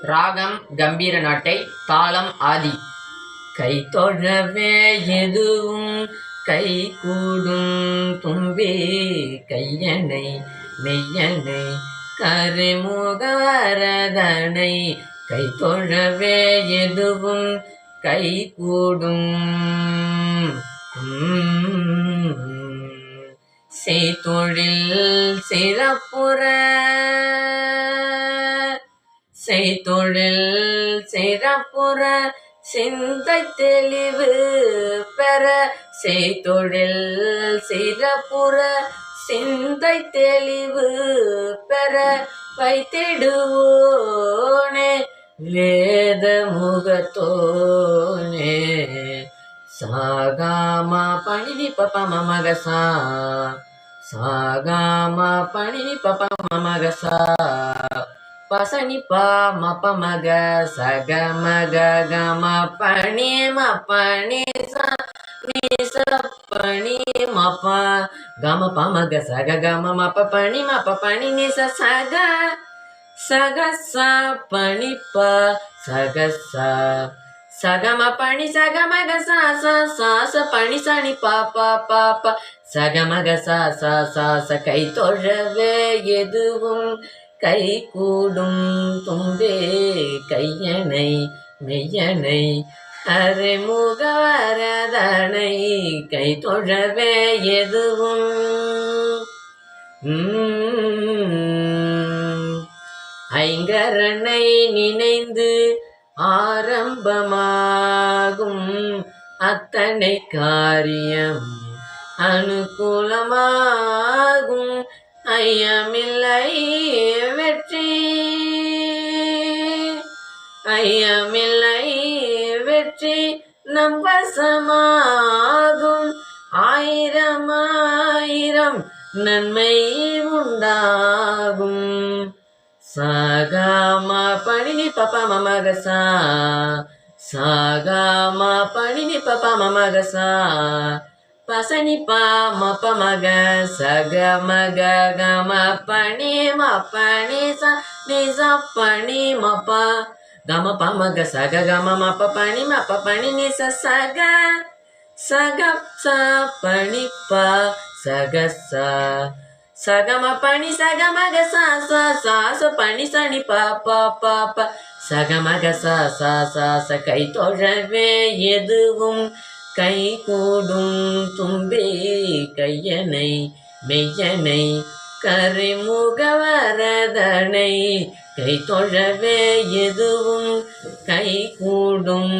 ராகம் கம்பீர நாட்டை தாளம் ஆதி. கை தொழவே எதுவும் கை கூடும் தும்பே கையனை மெய்யனை கருமுகரதனை. கை தொழவே எதுவும் கை கூடும். செய்தொழில் சிறப்புற செய்தொழில் சிறப்புற சிந்தை தெளிவு பெற செய்தொழில் சிறப்புற சிந்தை தெளிவு பெற வைத்திடுவோனே வேத முகத்தோனே சாகாமா பணினி பப்பா மமகசா சாகாமா பணினி பப்பா மமகசா. பசனி பா மப்ப மக சக மக கம பணி ம பணி ச நீ ச பணி மப்ப கம ப மக சக கம மப்ப பணி மப்ப பணி நீ ச சக. சக ச பணி ப சக ச. சகம பணி சகமக சா சா சா ச பணி சனி பா பா பா பா. சகமக சா சா சா ச கை தொழவே எதுவும் கை கூடும் தும்பே கையனை மெய்யனை அரைமுக வரதனை கை தொழவே எதுவும். ஐங்கரனை நினைந்து ஆரம்பமாகும் அத்தனை காரியம் அனுகூலமாகும். ஐயமில்லை. ஐயமில்லை வெற்றி நம் வசமாகும். ஆயிரம் ஆயிரம் நன்மை உண்டாகும். சாகாமா பணினி பப்ப மமகசா. சாகாமா பணினி பப்ப மமகசா. பசனி பா மப்ப மக சக மக கம பணி மப்பணி ச நிச பணி மப்பா கம ப மக சக கம மப்ப பணி மப்ப பணி நி ச சக சக ச பணி ப சக ச சகம பணி சகமக சா சா சா ச பணி சனி பா பா பா ப சகமக சா சா சா ச ச கை தொழவே எதுவும் கை கூடும் தும்பே கையனை மெய்யனை கரிமுக வரதனை கை தொழவே எதுவும் கை கூடும்.